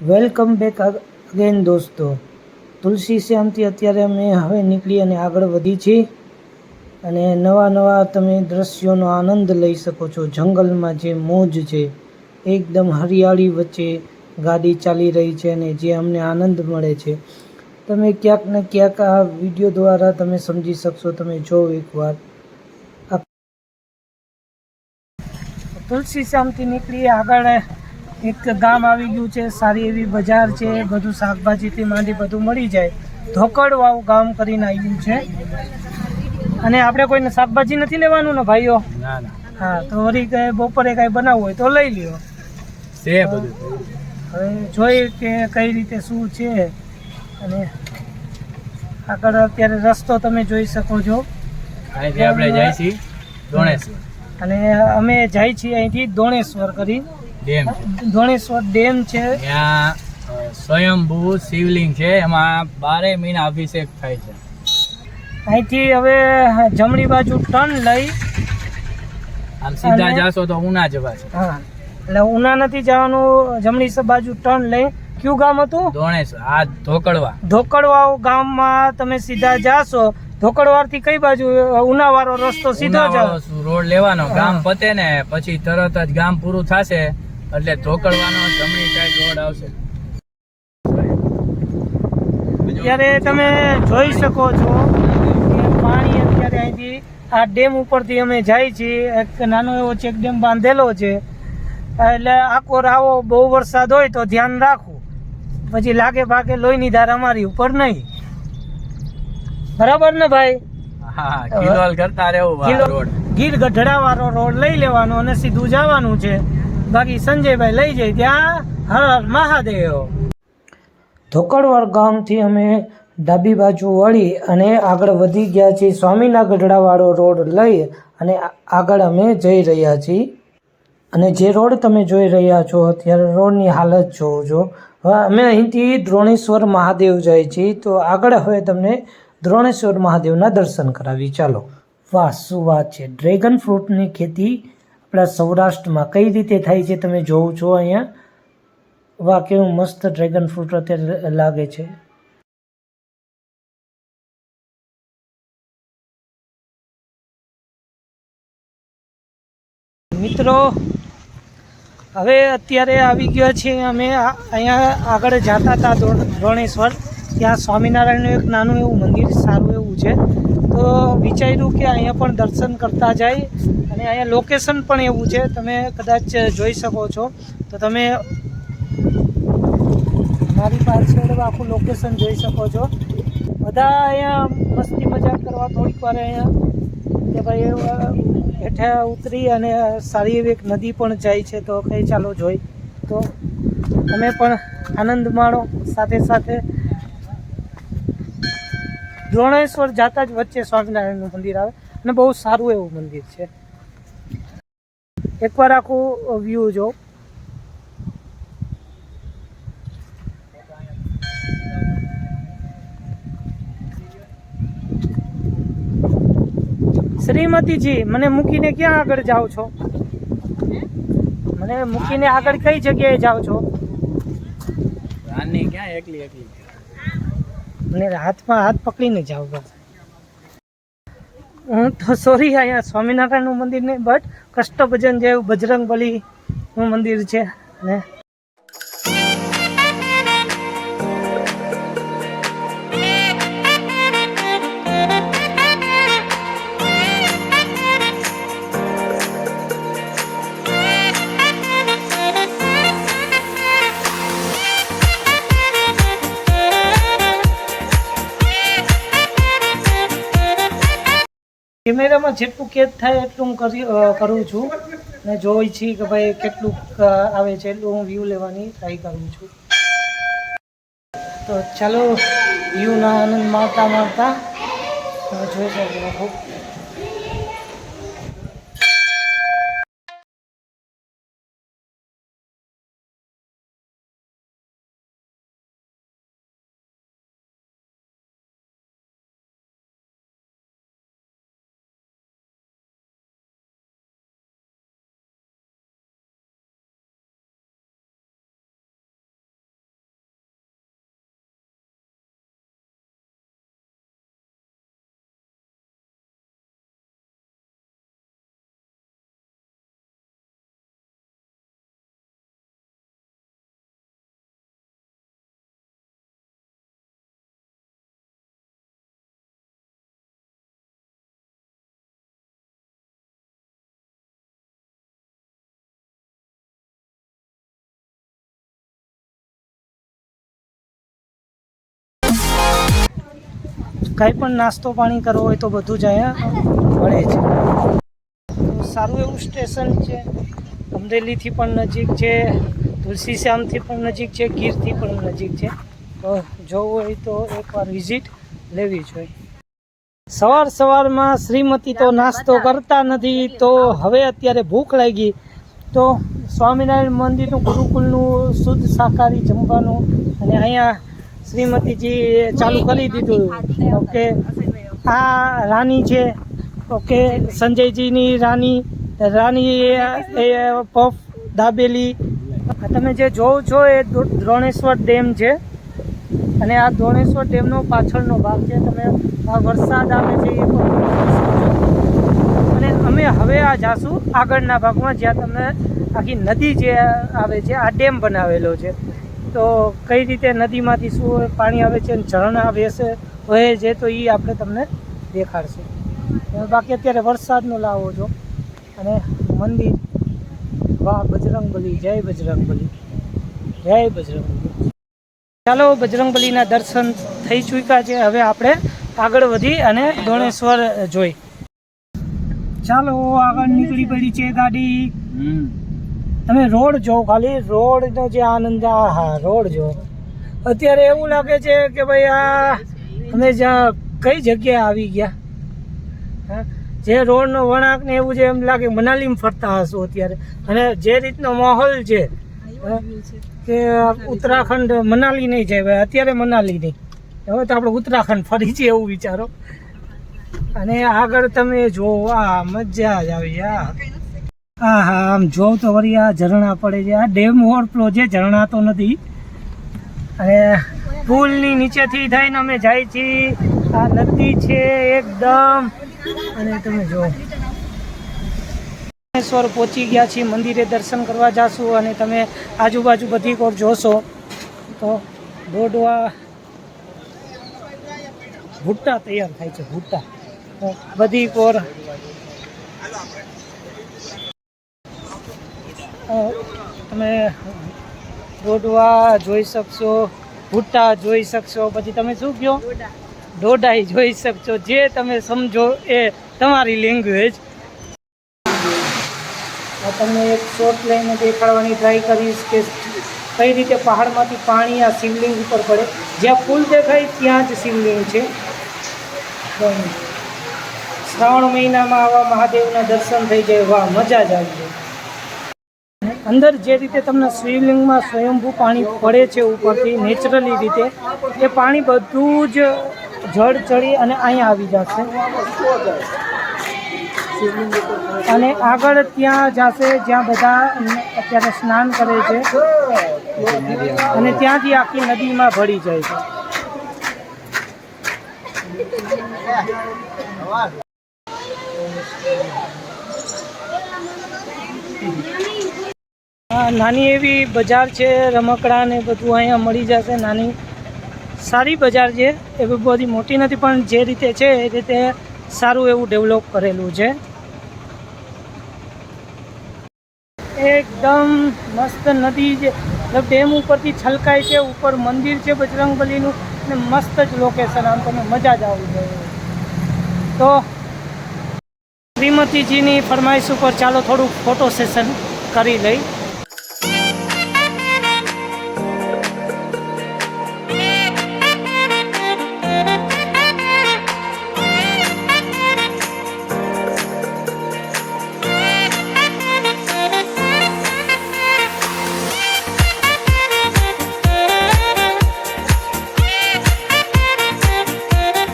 Welcome back again દોસ્તો. તુલસી શ્યામથી અત્યારે અમે હવે નીકળી અને આગળ વધી છીએ અને નવા નવા તમે દ્રશ્યોનો આનંદ લઈ શકો છો. જંગલમાં જે મોજ છે, એકદમ હરિયાળી વચ્ચે ગાડી ચાલી રહી છે અને જે અમને આનંદ મળે છે. તમે ક્યાંક ને ક્યાંક આ વીડિયો દ્વારા તમે સમજી શકશો, તમે જો એકવાર તુલસી શ્યામથી નીકળી, આગળ એક ગામ આવી ગયું છે સારી એવી બજાર છે બધું શાકભાજીથી માંડી બધું મળી જાય. ધોકડવાવ ગામ કરીને આવ્યું છે. અને આપણે કોઈને શાકભાજી નથી લેવાનું ને ભાઈઓ? હા તો વળી કંઈ બપોરે કાંઈ બનાવવું હોય તો લઈ લ્યો. છે બધું. હવે જોઈ કે કઈ રીતે શું છે. અને આગળ અત્યારે રસ્તો તમે જોઈ શકો છો. આપણે જાય છીએ દોણેશ્વર. અને અમે જાય છીએ અહીંથી ધોણેશ્વર કરી. ડેમ દોણેશ્વર ડેમ છે. ત્યાં સ્વયંભૂ શિવલિંગ છે. એમાં બારે મહિના અભિષેક થાય છે. અહીંથી હવે જમણી બાજુ ટર્ન લઈ આમ સીધા જાશો તો ઉના જવા છે. હા. એટલે ઉના નથી જવાનું જમણી બાજુ ટર્ન લઈ. કયું ગામ હતું? ધોણેશ્વર આ ધોકડવા. ધોકડવા ગામમાં તમે સીધા જાશો. ધોકડવારથી કઈ બાજુ ઉનાવાળો રસ્તો સીધો જાવ રોડ લેવાનો. ગામ પતે ને પછી તરત જ ગામ પૂરું થશે. એટલે ધોકડવાનો જમણી સાઈડ રોડ આવશે. અત્યારે તમે જોઈ શકો છો કે પાણી અત્યારે અહીંથી આ ડેમ ઉપરથી અમે જાય છીએ. એક નાનો એવો ચેક ડેમ બાંધેલો છે. એટલે આખો રાવો બહુ વરસાદ હોય તો ધ્યાન રાખવું. પછી લાગે ભાગે લોહીની ધાર અમારી ઉપર નહીં. બરાબર ને ભાઈ? ગીર ગઢડાવાળો રોડ લઈ લેવાનો અને સીધું જવાનું છે. બાકી સંજયભાઈ લઈ જાય ત્યાં હર મહાદેવ. ધોકડવાડ ગામથી અમે ડાબી બાજુ વળી અને આગળ વધી ગયા છીએ સ્વામીના ગઢડાવાળો રોડ લઈ અને આગળ અમે જઈ રહ્યા છીએ. અને જે રોડ તમે જોઈ રહ્યા છો, અત્યારે રોડની હાલત જોવો છો. હવે અમે અહીંથી દ્રોણેશ્વર મહાદેવ જાય છીએ. તો આગળ હવે તમને દ્રોણેશ્વર મહાદેવના દર્શન કરાવી ચાલો. વાહ શું વાત છે ડ્રેગન ફ્રૂટની ખેતી આપણા સૌરાષ્ટ્રમાં કઈ રીતે થાય છે તમે જોવો છો અહીંયા? વાહ, કેવું મસ્ત ડ્રેગન ફ્રૂટ અત્યારે લાગે છે. મિત્રો, હવે અત્યારે આવી ગયા છે અમે. અહીંયા આગળ જતા હતા દ્રોણેશ્વર ત્યાં સ્વામિનારાયણનું એક નાનું એવું મંદિર, સારું એવું છે. તો વિચાર્યું કે અહીંયા પણ દર્શન કરતા જાય અને અહીંયા લોકેશન પણ એવું છે. તમે કદાચ જોઈ શકો છો. તો તમે મારી પાછળ આખું લોકેશન જોઈ શકો છો. બધા અહીંયા મસ્તી મજાક કરવા થોડીક વાર અહીંયા કે ભાઈ હેઠે ઉતરી અને સારી એવી એક નદી પણ જાય છે. તો કઈ ચાલો જોઈ. તો તમે પણ આનંદ માણો સાથે સાથે. દ્રોણેશ્વર જાતા જ વચ્ચે સ્વામિનારાયણનું મંદિર આવે અને બહુ સારું એવું મંદિર છે. એકવાર આખું વ્યૂ જો શ્રીમતીજી, મને મૂકીને ક્યાં આગળ જાઓ છો? મને મૂકીને આગળ કઈ જગ્યાએ જાઓ છો? ક્યાં એકલી એકલી મને હાથમાં હાથ પકડીને જવું પડશે હું તો સોરી અહીંયા સ્વામિનારાયણનું મંદિર નહીં બટ કષ્ટભજન જેવું બજરંગ બલીનું મંદિર છે અને કેમેરામાં જેટલું કેદ થાય એટલું હું કરી કરું છું. ને જોઈ છીએ કે ભાઈ કેટલું આવે છે એટલું હું વ્યૂ લેવાની ટ્રાય કરું છું. તો ચાલો વ્યૂના આનંદ માણતા માણતા જોઈ શકો. કાંઈ પણ નાસ્તો પાણી કરવો હોય તો બધું જ અહીંયા મળે છે. તો સારું એવું સ્ટેશન છે. અમરેલીથી પણ નજીક છે. તુલસી શ્યામથી પણ નજીક છે. ગીરથી પણ નજીક છે. તો જવું હોય તો એકવાર વિઝિટ લેવી જોઈએ. સવાર સવારમાં શ્રીમતી તો નાસ્તો કરતા નથી, તો હવે અત્યારે ભૂખ લાગી. તો સ્વામિનારાયણ મંદિરનું ગુરુકુલનું શુદ્ધ શાકાહારી જમવાનું અને અહીંયા શ્રીમતીજી ચાલુ કરી દીધું. ઓકે. આ રાની છે. ઓકે. સંજયજીની રાની રાની એ પફ દાબેલી. તમે જે જોવો છો એ દ્રો- દ્રોણેશ્વર ડેમ છે. અને આ દ્રોણેશ્વર ડેમનો પાછળનો ભાગ છે. તમે આ વરસાદ આવે છે એ. અને અમે હવે આ જાશું આગળના ભાગમાં જ્યાં તમને આખી નદી જે આવે છે આ ડેમ બનાવેલો છે. તો કઈ રીતે નદીમાંથી શું પાણી આવે છે ઝરણા વેસે વહે છે તો એ આપણે તમને દેખાડશે. બાકી અત્યારે વરસાદનો લાવો છો. અને મંદિર, વાહ, બજરંગબલી, જય બજરંગબલી જય બજરંગબલી. ચાલો, બજરંગબલીના દર્શન થઈ ચૂક્યા છે. હવે આપણે આગળ વધી અને ધોણેશ્વર જોઈ. ચાલો, આગળ નીકળી પડી છે ગાડી. હમ. તમે રોડ જો ખાલી રોડનો જે આનંદ આ હા રોડ જો. અત્યારે એવું લાગે છે કે ભાઈ આ અમે જ્યાં કઈ જગ્યાએ આવી ગયા? હા? જે રોડનો વળાંક ને એવું છે એમ લાગે મનાલીમાં ફરતા હશું અત્યારે. અને જે રીતનો માહોલ છે કે ઉત્તરાખંડ મનાલી નહીં જાય ભાઈ અત્યારે મનાલી નહીં. હવે તો આપણે ઉત્તરાખંડ ફરી છે એવું વિચારો. અને આગળ તમે જો આ મજા જ આવી આ હા હા, આમ જોઉં તો વળી આ ઝરણા પડે છે. આ ડેમ ઓવરફ્લો છે ઝરણા તો નથી. અને પુલની નીચેથી થઈને અમે જાય છીએ. આ નદી છે એકદમ. અને તમે જો. રામેશ્વર પહોંચી ગયા છીએ, મંદિરે દર્શન કરવા જાશું અને તમે આજુબાજુ બધી કોર જોશો તો દોડવા ભૂટ્ટા તૈયાર થાય છે, ભૂટ્ટા. બધી કોર તમે ડોડવા જોઈ શકશો ભૂટા જોઈ શકશો પછી તમે શું કહો? દોડાઈ જોઈ શકશો. જે તમે સમજો એ તમારી લેંગ્વેજ. તમને એક શોટ લઈને દેખાડવાની ટ્રાય કરીશ કે કઈ રીતે પહાડમાંથી પાણી આ શિવલિંગ ઉપર પડે. જ્યાં ફૂલ દેખાય ત્યાં જ શિવલિંગ છે. શ્રાવણ મહિનામાં આવા મહાદેવના દર્શન થઈ જાય વાહ મજા જ આવી જાય. અંદર જે રીતે તમને શિવલિંગમાં સ્વયંભૂ પાણી પડે છે ઉપરથી નેચરલી રીતે, એ પાણી બધું જ જળ ચડી અને અહીંયા આવી જશે. અને આગળ ત્યાં જશે, જ્યાં બધા અત્યારે સ્નાન કરે છે. અને ત્યાંથી આખી નદીમાં ભળી જાય છે. નાની એવી બજાર છે, રમકડા ને બધું અહીંયા મળી જશે નાની. સારી બજાર છે, એવી બધી મોટી નથી, પણ જે રીતે છે, એ રીતે સારું એવું ડેવલપ કરેલું છે. એકદમ મસ્ત નદી છે ડેમ ઉપરથી છલકાય છે, ઉપર મંદિર છે બજરંગબલીનું, અને મસ્ત જ લોકેશન આમ તમે મજા જ આવી જાય તો શ્રીમતીજીની ફરમાઈશ ઉપર ચાલો થોડુંક ફોટો સેશન કરી લઈ.